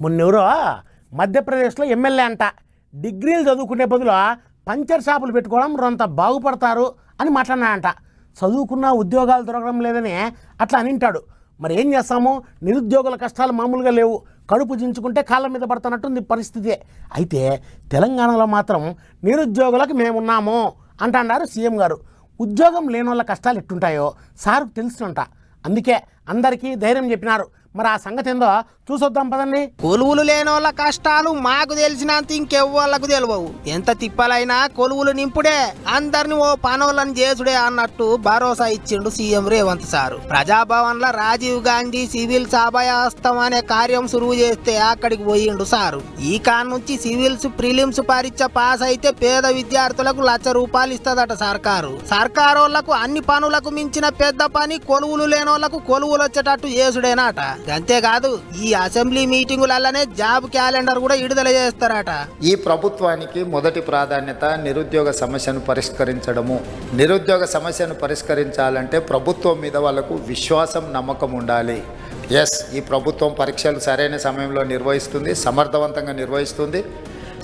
మొన్నెవరో మధ్యప్రదేశ్లో ఎమ్మెల్యే అంట. డిగ్రీలు చదువుకునే బదులు పంచర్ షాపులు పెట్టుకోవడం రొంత బాగుపడతారు అని మాట్లాడినాడంట. చదువుకున్న ఉద్యోగాలు దొరకడం లేదని అట్లా అనింటాడు. మరి ఏం చేస్తాము? నిరుద్యోగుల కష్టాలు మామూలుగా లేవు. కడుపు చించుకుంటే కాళ్ళ మీద పడుతున్నట్టుంది పరిస్థితి. అయితే తెలంగాణలో మాత్రం నిరుద్యోగులకు మేమున్నాము అంటున్నారు సీఎం గారు. ఉద్యోగం లేని వాళ్ళ కష్టాలు ఎట్టుంటాయో సార్కు తెలుసునంట. అందుకే అందరికీ ధైర్యం చెప్పినారు. మరి ఆ సంగతి ఏందో చూసొద్దాం పదండి. కొలువులు లేనోళ్ళ కష్టాలు మాకు తెలిసినంత ఇంకెవ్వాళ్ళకు తెలియవు ఎంత తిప్పలైనా కొలువులు నింపుడే అందరిని ఓ పనోళ్ళని చేసుడే అన్నట్టు భరోసా ఇచ్చిండు సీఎం రేవంత్ సారు. ప్రజాభవన్లో రాజీవ్ గాంధీ సివిల్ సభయాస్తం అనే కార్యం సురువు చేస్తే అక్కడికి పోయిండు సారు. ఈ కాన్ నుంచి సివిల్స్ ప్రిలిమ్స్ పరీక్ష పాస్ అయితే పేద విద్యార్థులకు లక్ష రూపాయలు ఇస్తదట సర్కారు. సర్కారోళ్ళకు అన్ని పనులకు మించిన పెద్ద పని కొలువులు లేనోళ్ళకు కొలువులు వచ్చేటట్టు చేసుడేనాట. అంతేకాదు ఈ అసెంబ్లీ మీటింగులల్లనే జాబ్ క్యాలెండర్ కూడా విడుదల చేస్తారట. ఈ ప్రభుత్వానికి మొదటి ప్రాధాన్యత నిరుద్యోగ సమస్యను పరిష్కరించడము. నిరుద్యోగ సమస్యను పరిష్కరించాలంటే ప్రభుత్వం మీద వాళ్ళకు విశ్వాసం నమ్మకం ఉండాలి. ఎస్ ఈ ప్రభుత్వం పరీక్షలు సరైన సమయంలో నిర్వహిస్తుంది సమర్థవంతంగా నిర్వహిస్తుంది.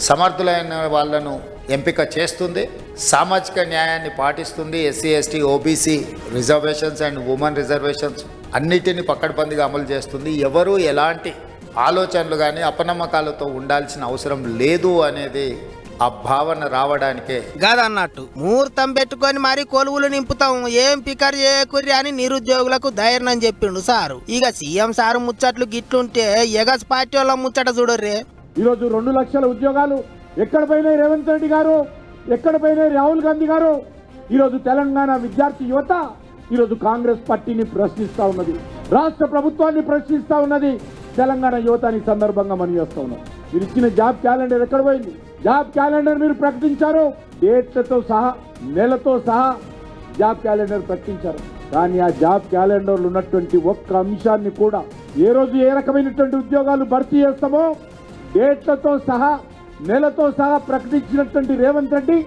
సమర్థులైన వాళ్ళను ఎంపిక చేస్తుంది సామాజిక న్యాయాన్ని పాటిస్తుంది SC ST OBC reservations and women reservations అన్నిటిని పక్కడబందిగా అమలు చేస్తుంది. ఎవరు ఎలాంటి ఆలోచనలు కానీ అపనమ్మకాలతో ఉండాల్సిన అవసరం లేదు అనేది ఆ భావన రావడానికే. గదన్నట్టు ముహూర్తం పెట్టుకొని మరి కొలువులు నింపుతాం ఏం పికర్ చేయకుర్రి అని నిరుద్యోగులకు ధైర్యం చెప్పిండు సారు. ఇక సీఎం సారు ముచ్చట్లు గిట్లుంటే ఎగస్ పార్టీ వాళ్ళ ముచ్చట చూడర్రే. ఈరోజు రెండు లక్షల ఉద్యోగాలు ఎక్కడ పోయినాయి రేవంత్ రెడ్డి గారు? ఎక్కడ పోయినాయి రాహుల్ గాంధీ గారు? ఈరోజు తెలంగాణ విద్యార్థి యువత ఈరోజు కాంగ్రెస్ పార్టీని ప్రశ్నిస్తూ ఉన్నది. రాష్ట్ర ప్రభుత్వాన్ని ప్రశ్నిస్తూ ఉన్నది. తెలంగాణ యువత సందర్భంగా మనం చేస్తూ ఉన్నాం. మీరు ఇచ్చిన జాబ్ క్యాలెండర్ ఎక్కడ పోయింది? జాబ్ క్యాలెండర్ మీరు ప్రకటించారు. డేట్లతో సహా నెలతో సహా జాబ్ క్యాలెండర్ ప్రకటించారు. కానీ ఆ జాబ్ క్యాలెండర్లో ఉన్నటువంటి ఒక్క అంశాన్ని కూడా ఏ రోజు ఏ రకమైనటువంటి ఉద్యోగాలు భర్తీ చేస్తామో డేట్లతో సహా నేలతో సహా ప్రకటించినటువంటి రేవంత్ రెడ్డి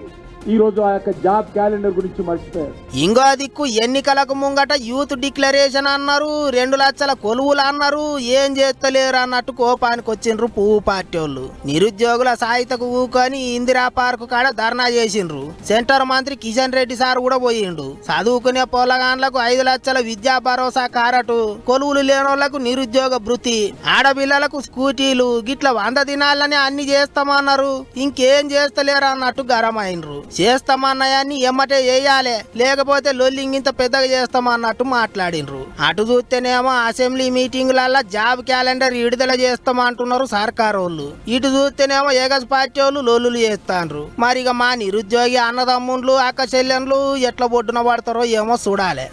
ఈరోజు ఆ యొక్క జాబ్ క్యాలెండర్ గురించి మర్చిపోయారు. ఇంకో దిక్కు ఎన్నికలకు ముంగట యూత్ డిక్లరేషన్ అన్నారు రెండు లక్షల కొలువులు అన్నారు ఏం చేస్తలేరు అన్నట్టు కోపానికి వచ్చిండ్రు పువ్వు పార్టీ వాళ్ళు నిరుద్యోగుల సాయితకు ఊకొని ఇందిరా పార్క్ కాడ ధర్నా చేసిండ్రు. సెంటర్ మంత్రి కిషన్ రెడ్డి సార్ కూడా పోయిండు. చదువుకునే పొలగాన్లకు ఐదు లక్షల విద్యా భరోసా కారటు కొలువులు లేనోళ్ళకు నిరుద్యోగ భృతి ఆడపిల్లలకు స్కూటీలు గిట్ల వంద దినాలని అన్ని చేస్తామన్నారు. ఇంకేం చేస్తలేరు అన్నట్టు గరమైనరు చేస్తామన్నాయని ఎమ్మటే వేయాలి లేకపోతే లొల్లింగ్ ఇంత పెద్దగా చేస్తామన్నట్టు మాట్లాడినరు. అటు చూస్తేనేమో అసెంబ్లీ మీటింగులల్లా జాబ్ క్యాలెండర్ విడుదల చేస్తామంటున్నారు సర్కార్ వాళ్ళు ఇటు చూస్తేనేమో ఏగస్ పార్టీ వాళ్ళు లొల్లులు చేస్తాండ్రు మరి ఇక మా నిరుద్యోగి అన్నదమ్ముళ్ళు అక్క చెల్లెన్లు ఎట్లా బొడ్డున పడతారో ఏమో చూడాలి.